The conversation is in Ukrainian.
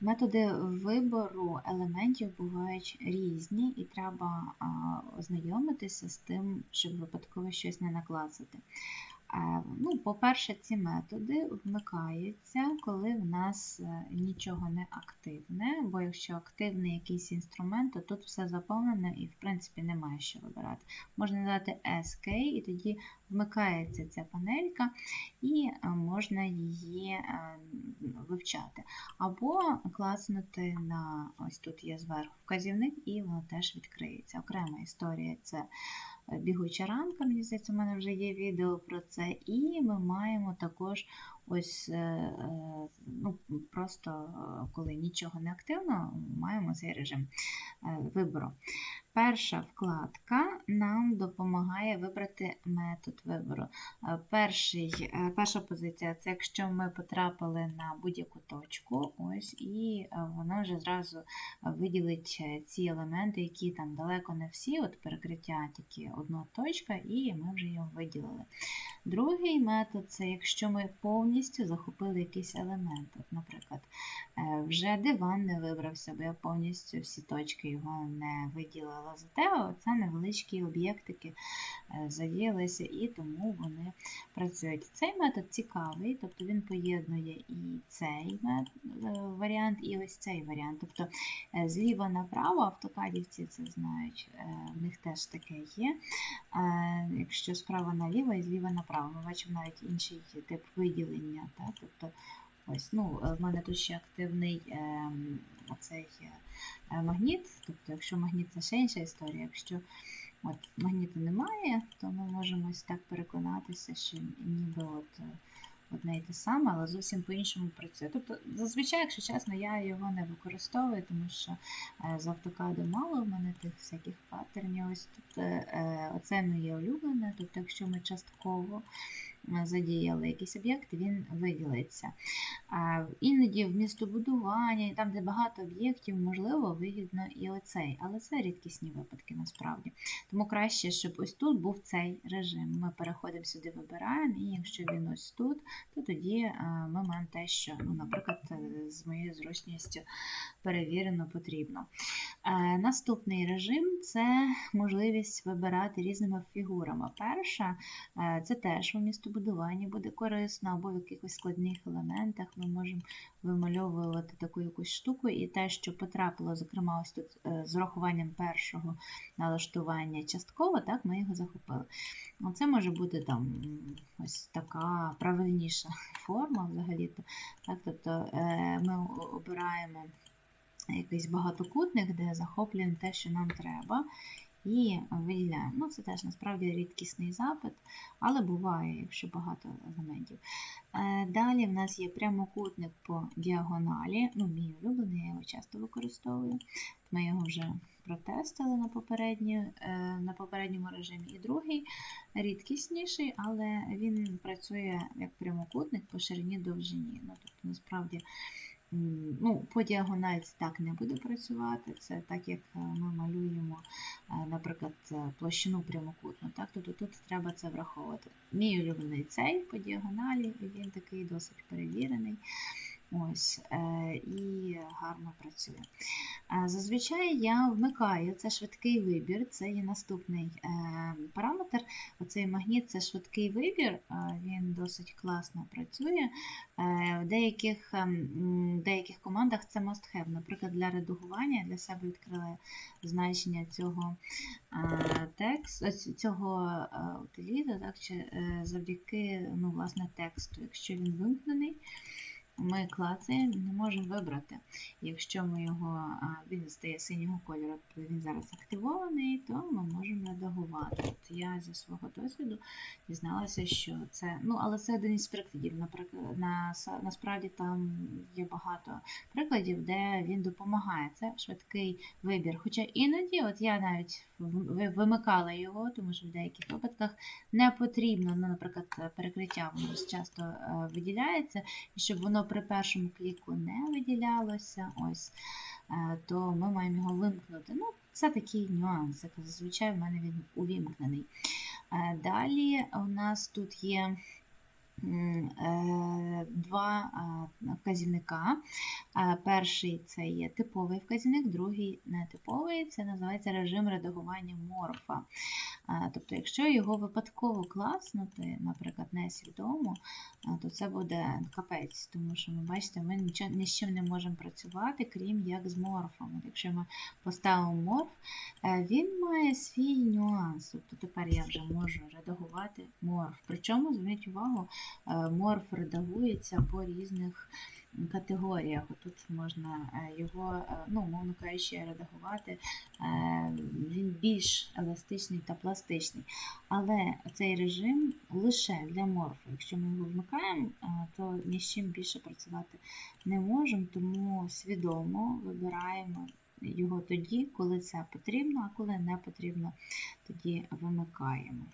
Методи вибору елементів бувають різні, і треба ознайомитися з тим, щоб випадково щось не наклацати. Е, Ну, по-перше, ці методи вмикаються, коли в нас е, нічого не активне, бо якщо активний якийсь інструмент, то тут все заповнене і, в принципі, немає що вибирати. Можна дати SK, і тоді вмикається ця панелька, і е, можна її е, вивчати. Або класнути на ось тут є зверху вказівник, і воно теж відкриється. Окрема історія це е, бігуча рамка, мені здається, у мене вже є відео про це. І ми маємо також ось е, е, ну, просто коли нічого не активно, маємо цей режим вибору. Перша вкладка нам допомагає вибрати метод вибору. Е, Перший, е, перша позиція це якщо ми потрапили на будь-яку точку, ось, і е, воно вже зразу виділить ці елементи, які там далеко не всі, от перекриття тільки одна точка, і ми вже його виділили. Другий метод це якщо ми повністю захопили якийсь елемент. От, наприклад, вже диван не вибрався, бо я повністю всі точки його не виділила. Зате це невеличкі об'єктики е, задіялися і тому вони працюють. Цей метод цікавий, тобто він поєднує і цей е, варіант, і ось цей варіант. Тобто е, зліва направо, автокадівці це знають, е, в них теж таке є. Е, Якщо справа наліво і зліва направо, ми бачимо навіть інший тип виділення. Так? Тобто, ось, ну, е, в мене тут ще активний ем, оцей е, магніт. Тобто, якщо магніт це ще інша історія, якщо от, магніту немає, то ми можемо ось так переконатися, що ніби от. е, Одне і те саме, але зовсім по-іншому працює. Тобто, зазвичай, якщо чесно, я його не використовую, тому що е, з автокаду мало в мене тих всяких паттернів. Ось тут е, оце моє улюблене. Тобто, якщо ми частково задіяли якийсь об'єкт, він виділиться. Іноді в містобудуванні, там, де багато об'єктів, можливо, вигідно і оцей, але це рідкісні випадки насправді. Тому краще, щоб ось тут був цей режим. Ми переходимо сюди, вибираємо, і якщо він ось тут, то тоді е, ми маємо те, що, ну, наприклад, е, з моєю зручністю перевірено потрібно. Е, Наступний режим це можливість вибирати різними фігурами. Перша е, це теж у містобудуванні буде корисно, або в якихось складних елементах ми можемо вимальовувати таку якусь штуку, і те, що потрапило, зокрема, ось тут е, з урахуванням першого налаштування частково, так, ми його захопили. Оце може бути там ось така правильніша форма взагалі-то. Так, тобто е, ми обираємо якийсь багатокутник, де захоплюємо те, що нам треба, і виділяємо. Ну, це теж насправді рідкісний запит, але буває, якщо багато елементів. Е, Далі в нас є прямокутник по діагоналі. Ну, мій улюблений, я його часто використовую. Ми його вже протестили на, е, на попередньому режимі. І другий рідкісніший, але він працює як прямокутник по ширині довжині. Ну, тобто, насправді, ну, по діагоналі так не буде працювати. Це так, як е, ми малюємо, е, наприклад, е, площину прямокутну. Так? Тобто тут треба це враховувати. Мій улюблений цей по діагоналі, він такий досить перевірений. Ось, е, і гарно працює. Е, Зазвичай я вмикаю це швидкий вибір, це є наступний е, параметр. Оцей магніт це швидкий вибір, він досить класно працює. В деяких, м, деяких командах це must have. Наприклад, для редагування я для себе відкрила значення цього тексту, цього утиліту, так, чи завдяки ну, власне, тексту. Якщо він вимкнений, ми клацаємо не можемо вибрати. Якщо ми його, він стає синього кольору, він зараз активований, то ми можемо редагувати. От я зі свого досвіду дізналася, що це, ну, але це один із прикладів. На, насправді там є багато прикладів, де він допомагає. Це швидкий вибір. Хоча іноді, от я навіть вимикала його, тому що в деяких випадках не потрібно, ну, наприклад, перекриття воно часто е, виділяється, і щоб воно при першому кліку не виділялося, ось, е, то ми маємо його вимкнути. Ну, це такий нюанс, як зазвичай в мене він увімкнений. Е, Далі у нас тут є два вказівника. Е, Перший це є типовий вказівник, другий нетиповий, це називається режим редагування морфа. Е, Тобто, якщо його випадково класнути, наприклад, несвідомо, е, то це буде капець, тому що ми бачите, ми нічого, ні з чим не можемо працювати, крім як з морфом. Якщо ми поставимо морф, е, він має свій нюанс. Тобто тепер я вже можу редагувати морф. Причому, зверніть увагу, е, морф редагується по різних категоріях. Тут можна е, його, е, ну, мовно кажучи, редагувати. Е, Він більш еластичний та пластичний. Але цей режим лише для морфу. Якщо ми його вмикаємо, е, то ні з чим більше працювати не можемо, тому свідомо вибираємо його тоді, коли це потрібно, а коли не потрібно, тоді вимикаємо.